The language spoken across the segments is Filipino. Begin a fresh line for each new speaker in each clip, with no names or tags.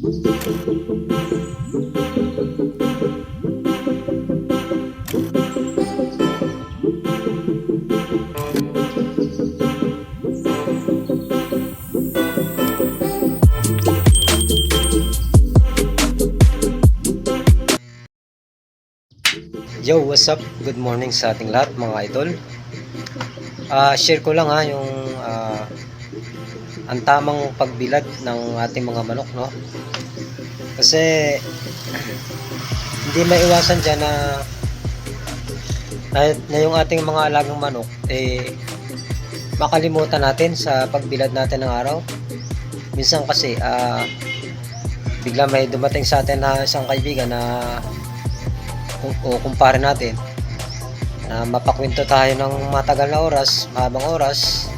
Yo, what's up? Good morning sa ating lahat mga idol. Ah, share ko lang ha yung ah, ang tamang pagbilad ng ating mga manok, no? Kasi hindi maiwasan diyan na, na na yung ating mga alagang manok eh makalimutan natin sa pagbilad natin ng araw. Minsan kasi ah bigla may dumating sa atin na isang kaibigan na kung, o kumpare natin na mapakwento tayo ng matagal na oras, mahabang oras,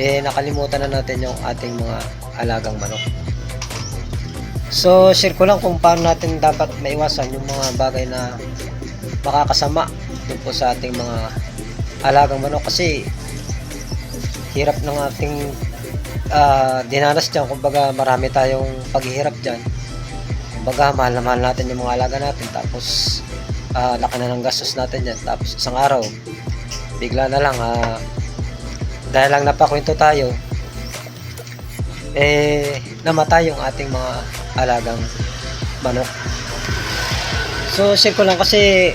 eh nakalimutan na natin yung ating mga alagang manok. So, share ko lang kung paano natin dapat maiwasan yung mga bagay na makakasama dun po sa ating mga alagang manok kasi hirap ng ating ah, dinanas dyan. Kumbaga marami tayong paghihirap dyan. Kumbaga mahal na mahal natin yung mga alaga natin tapos ah, laki na ng gastos natin yan. Tapos isang araw, bigla na lang, ah, dahil lang napakwento tayo, eh, namatay yung ating mga alagang manok. So, share ko lang kasi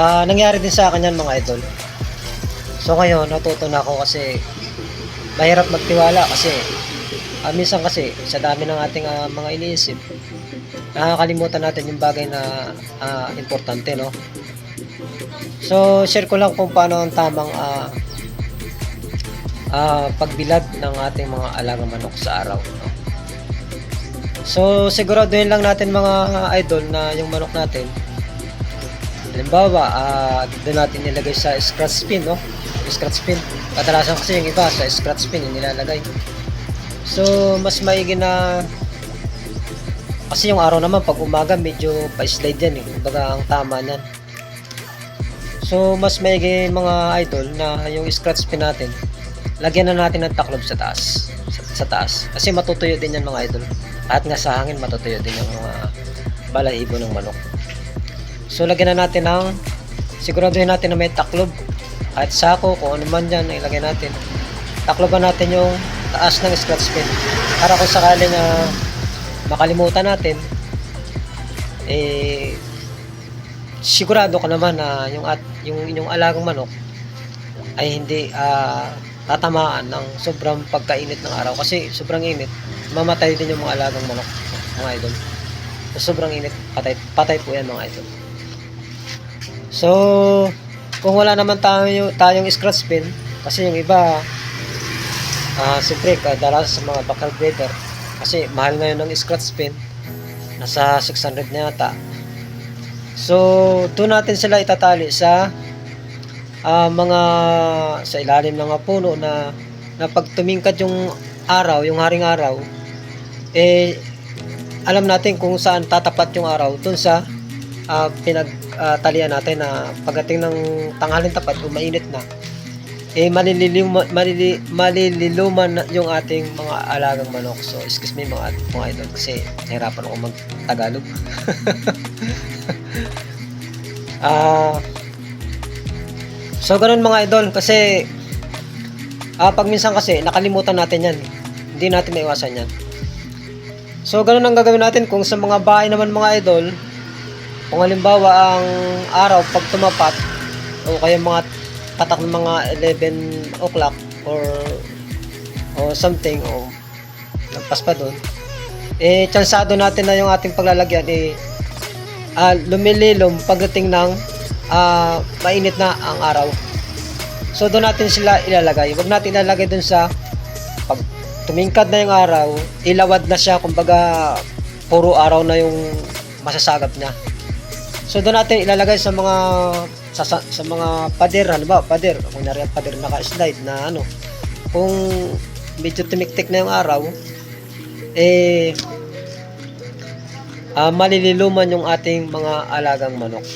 ah, nangyari din sa akin yan mga idol. So, ngayon, natuto na ako kasi mahirap magtiwala kasi ah, minsan kasi sa dami ng ating ah, mga iniisip, nakakalimutan natin yung bagay na ah, importante, no? So, share ko lang kung paano ang tamang ah, ah, pagbilad ng ating mga alagang manok sa araw, no? So, siguraduhin lang natin mga idol na yung manok natin, halimbawa, ah, doon natin nilagay sa scratch pin, no? Scratch pin. Kadalasan kasi yung iba sa scratch pin yung nilalagay. So, mas maigi na kasi yung araw naman pag umaga medyo pa-slide yan eh. Kumbaga ang tama niyan. So mas maigi mga idol na yung scratch pin natin. Lagyan na natin ng taklob sa taas. Sa, sa taas. Kasi matutuyo din yan mga idol. Kahit nga sa hangin matutuyo din yung mga balahibo ng manok. So lagyan na natin ng siguraduhin natin na may taklob. Kahit sako, kung ano man dyan, ilagay natin. Takloban natin yung taas ng scratch pin. Para kung sakaling ah, makalimutan natin, eh, sigurado ka naman na yung at yung inyong alagang manok ay hindi ah, tatamaan ng sobrang pagkainit ng araw. Kasi sobrang init mamatay din yung mga alagang manok mga idol. So, sobrang init patay, patay po yan mga idol. So kung wala naman tayo, tayong scratch pin kasi yung iba ah siyempre kadalasan sa mga bakal breeder kasi mahal ngayon ng scratch pin nasa 600 na yata So, doon natin sila itatali sa ah, mga sa ilalim ng mga puno na na pag tumingkad yung araw, yung haring araw, eh alam natin kung saan tatapat yung araw doon sa ah, pinagtalian natin na pagdating ng tanghaling tapat o mainit na eh malililuma, malili, malililuman yung ating mga alagang manok. So, excuse me mga, mga idol kasi nahirapan ako mag-Tagalog. Ah. so ganun mga idol kasi ah pag minsan kasi nakalimutan natin 'yan. Hindi natin maiwasan 'yan. So ganun ang gagawin natin kung sa mga bahay naman mga idol, kung halimbawa ang araw pag tumapat o kaya mga tatak ng mga 11 o'clock or o something o lampas pa doon eh tsansado natin na yung ating paglalagyan eh ah, lumililom pagdating ng ah, mainit na ang araw. So doon natin sila ilalagay. Huwag natin ilalagay doon sa pag tumingkad na yung araw, ilawad na siya kumbaga puro araw na yung masasagap niya. So doon natin ilalagay sa mga sa, sa, sa mga pader, ano ba, pader, kung nariyan pader naka-slide na ano, kung medyo tumiktik na yung araw, eh, ah malililuman yung ating mga alagang manok.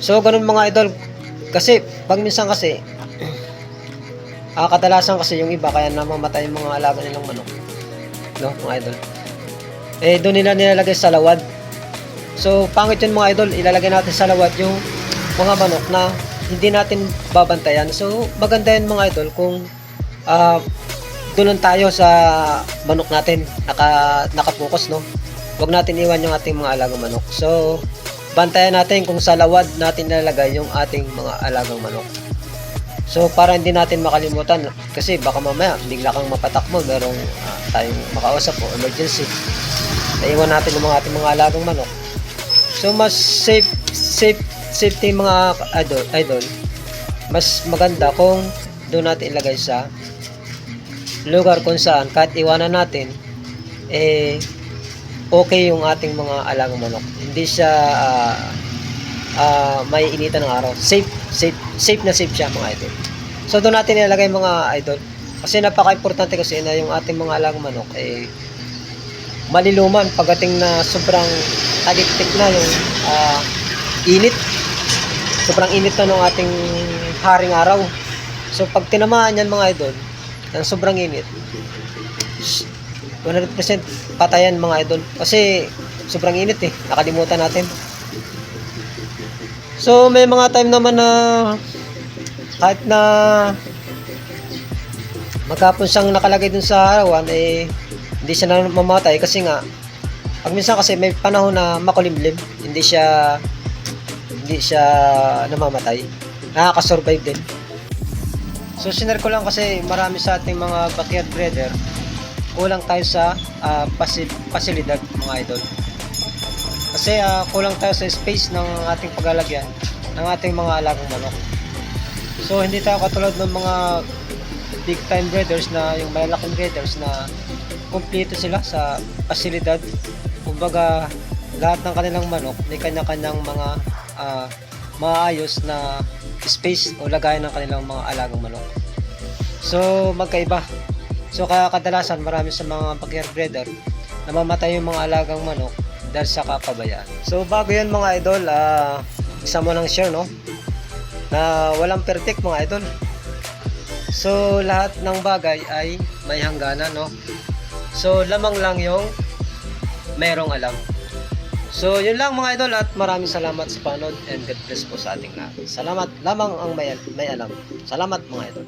So, ganun mga idol. Kasi, pag minsan kasi, ah kadalasan kasi yung iba, kaya namamatay yung mga alaga nilang manok. no, mga idol. Eh, doon nila nilalagay sa lawad. So, pangit yun mga idol, ilalagay natin sa lawad yung mga manok na hindi natin babantayan. So, maganda yun mga idol kung ah doon tayo sa manok natin, naka, nakapokus, no? Huwag natin iwan yung ating mga alagang manok. So, bantayan natin kung sa lawad natin nilalagay yung ating mga alagang manok. So, para hindi natin makalimutan, kasi baka mamaya, bigla kang mapatakbo, merong ah, tayong makausap o emergency. Naiwan natin yung mga ating mga alagang manok. So, mas safe, safe, safety mga idol, idol, mas maganda kung doon natin ilagay sa lugar kung saan kahit iwanan natin, eh, okay yung ating mga alagang manok. Hindi siya ah, ah, may initan ng araw. Safe, safe, safe na safe siya mga idol. So doon natin ilalagay mga idol. Kasi napaka-importante kasi na yung ating mga alagang manok eh maliluman pagdating na sobrang aliktik na yung ah, init. Sobrang init na ng ating haring araw. So pag tinamaan yan mga idol, ng sobrang init, 100% patayan mga idol. Kasi sobrang init eh. Nakalimutan natin. So may mga time naman na kahit na magkapon siyang nakalagay dun sa harawan eh hindi siya na mamatay kasi nga pag minsan kasi may panahon na makulimlim hindi siya hindi siya namamatay nakakasurvive din so sinare ko lang kasi marami sa ating mga backyard breeder kulang tayo sa pasi- pasilidad mga idol. Kasi ah, kulang tayo sa space ng ating paglalagyan ng ating mga alagang manok. So hindi tayo katulad ng mga big time breeders na yung malalaking breeders na kumpleto sila sa pasilidad. Kumbaga lahat ng kanilang manok may kanya-kanyang mga ah, maayos na space o lagayan ng kanilang mga alagang manok. So magkaiba so kadalasan marami sa mga backyard breeder namamatay yung mga alagang manok dahil sa kapabayaan so bago yan mga idol ah isa mo lang share no na walang perfect mga idol So, lahat ng bagay ay may hangganan, no? So, lamang lang yung merong alam. So, yun lang mga idol at maraming salamat sa panood and God bless po sa ating lahat. Salamat lamang ang may, may alam. Salamat mga idol.